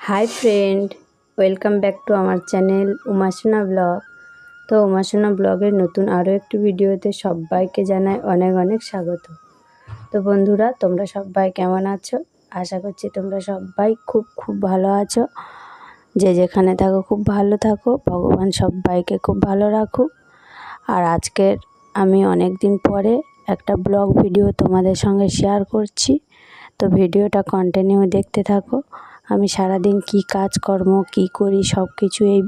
Hi friend, welcome back to আমার channel Umasona blog. তো উমাসোনা ব্লগের নতুন আরও একটি ভিডিওতে সবাইকে জানাই অনেক অনেক স্বাগত। তো বন্ধুরা, তোমরা সবাই কেমন আছো? আশা করছি তোমরা সবাই খুব খুব ভালো আছো। যে যেখানে থাকো, খুব ভালো থাকো। ভগবান সবাইকে খুব ভালো রাখুক। আর আজকের আমি অনেক দিন পরে একটা ব্লগ ভিডিও তোমাদের সঙ্গে শেয়ার করছি। তো ভিডিওটা কন্টিনিউ দেখতে থাকো। আমি সারাদিন কি কাজকর্ম কি করি সব কিছু এই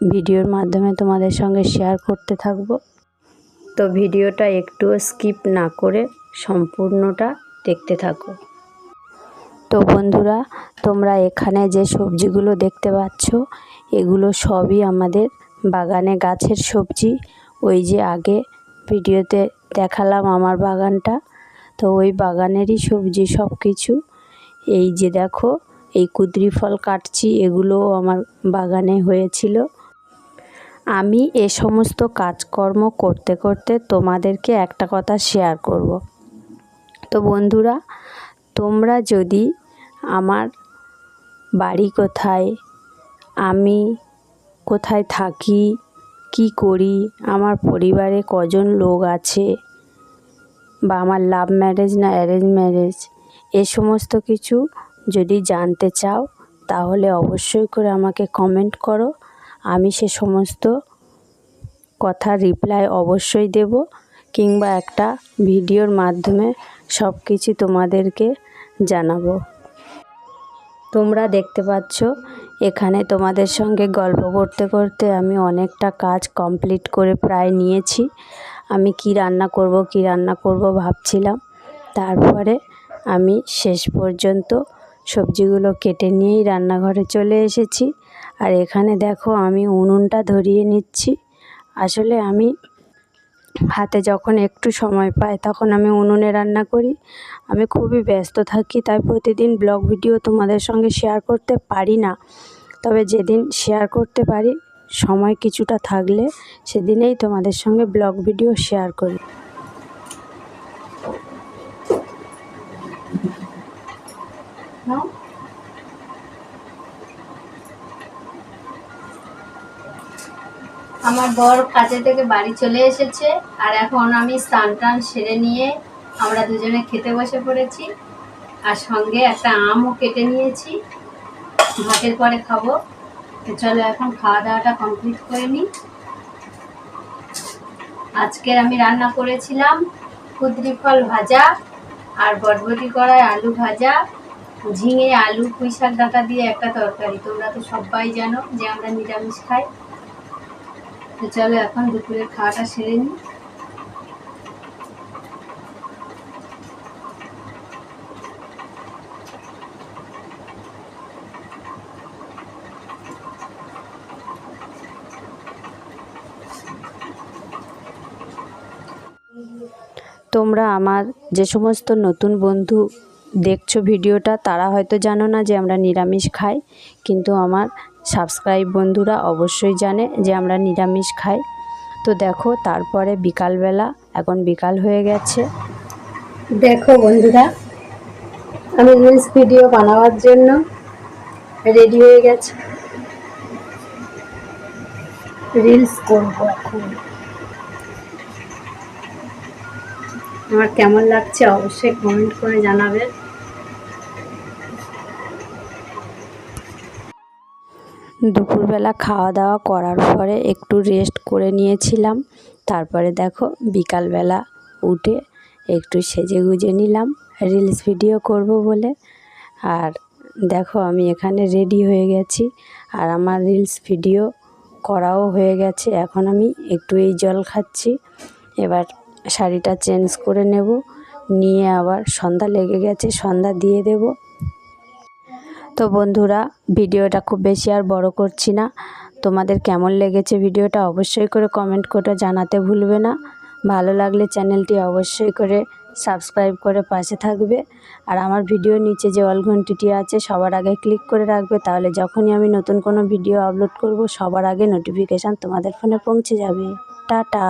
ভিডিওর মাধ্যমে তোমাদের সঙ্গে শেয়ার করতে থাকব। তো ভিডিওটা একটুও স্কিপ না করে সম্পূর্ণটা দেখতে থাকো। তো বন্ধুরা, তোমরা এখানে যে সবজিগুলো দেখতে পাচ্ছ, এগুলো সবই আমাদের বাগানে গাছের সবজি। ওই যে আগে ভিডিওতে দেখালাম আমার বাগানটা। তো ওই বাগানেরই সবজি সব কিছু এই যে দেখো এই কুদ্রি ফল কাটছি, এগুলোও আমার বাগানে হয়েছিল। আমি এ সমস্ত কাজকর্ম করতে করতে তোমাদেরকে একটা কথা শেয়ার করব। তো বন্ধুরা, তোমরা যদি আমার বাড়ি কোথায়, আমি কোথায় থাকি, কি করি, আমার পরিবারে কজন লোক আছে, বা আমার লাভ ম্যারেজ না অ্যারেঞ্জ ম্যারেজ এ সমস্ত কিছু যদি জানতে চাও, তাহলে অবশ্যই করে আমাকে কমেন্ট করো। আমি সে সমস্ত কথা রিপ্লাই অবশ্যই দেব কিংবা একটা ভিডিওর মাধ্যমে সব কিছু তোমাদেরকে জানাব। তোমরা দেখতে পাচ্ছ, এখানে তোমাদের সঙ্গে গল্প করতে করতে আমি অনেকটা কাজ কমপ্লিট করে প্রায় নিয়েছি। আমি কি রান্না করব, কি রান্না করব ভাবছিলাম। তারপরে আমি শেষ পর্যন্ত সবজিগুলো কেটে নিয়েই রান্নাঘরে চলে এসেছি। আর এখানে দেখো আমি উনুনটা ধরিয়ে নিচ্ছি। আসলে আমি হাতে যখন একটু সময় পাই তখন আমি উনুনে রান্না করি। আমি খুবই ব্যস্ত থাকি, তাই প্রতিদিন ব্লগ ভিডিও তোমাদের সঙ্গে শেয়ার করতে পারি না। তবে যেদিন শেয়ার করতে পারি, সময় কিছুটা থাকলে সেদিনেই তোমাদের সঙ্গে ব্লগ ভিডিও শেয়ার করি। আমার বর কাজে থেকে বাড়ি চলে এসেছে, আর এখন আমি স্নান টান সেরে নিয়ে আমরা দুজনে খেতে বসে পড়েছি। আর সঙ্গে একটা আমও কেটে নিয়েছি। ভাতের পরে খাব। চলো এখন খাওয়া দাওয়াটা কমপ্লিট করে নিই। আজকের আমি রান্না করেছিলাম কুদরি ফল ভাজা আর বটবটি কড়ায় আলু ভাজা, ঝিঙে, আলু পুঁই শাক ডাঁটা দিয়ে একটা তরকারি। তোমরা তো সবাই জানো যে আমরা নিরামিষ খাই। তো চলো এখন দুপুরের খাওয়াটা সেরে নিই। তোমরা আমার যে সমস্ত নতুন বন্ধু দেখছ ভিডিওটা, তারা হয়তো জানো না যে আমরা নিরামিষ খাই, কিন্তু আমার সাবস্ক্রাইব বন্ধুরা অবশ্যই জানে যে আমরা নিরামিষ খাই। তো দেখো, তারপরে বিকালবেলা, এখন বিকাল হয়ে গেছে। দেখো বন্ধুরা, আমি রিলস ভিডিও বানাবার জন্য রেডি হয়ে গেছে। রিলস করব এখন। আমার কেমন লাগছে অবশ্যই কমেন্ট করে জানাবেন দুপুরবেলা খাওয়া দাওয়া করার পরে একটু রেস্ট করে নিয়েছিলাম। তারপরে দেখো বিকালবেলা উঠে একটু সেজে গুজে নিলাম রিলস ভিডিও করব বলে। আর দেখো আমি এখানে রেডি হয়ে গেছি আর আমার রিলস ভিডিও করাও হয়ে গেছে। এখন আমি একটু এই জল খাচ্ছি, এবার শাড়িটা চেঞ্জ করে নেব। নিয়ে আবার সন্ধ্যা লেগে গেছে, সন্ধ্যা দিয়ে দেব। তো বন্ধুরা, ভিডিওটা খুব বেশি আর বড় করছি না। তোমাদের কেমন লেগেছে ভিডিওটা অবশ্যই করে কমেন্ট করে জানাতে ভুলবে না। ভালো লাগলে চ্যানেলটি অবশ্যই করে সাবস্ক্রাইব করে পাশে থাকবে। আর আমার ভিডিওর নিচে যে অল ঘন্টিটি আছে, সবার আগে ক্লিক করে রাখবে। তাহলে যখনই আমি নতুন কোনো ভিডিও আপলোড করব, সবার আগে নোটিফিকেশান তোমাদের ফোনে পৌঁছে যাবে। টাটা!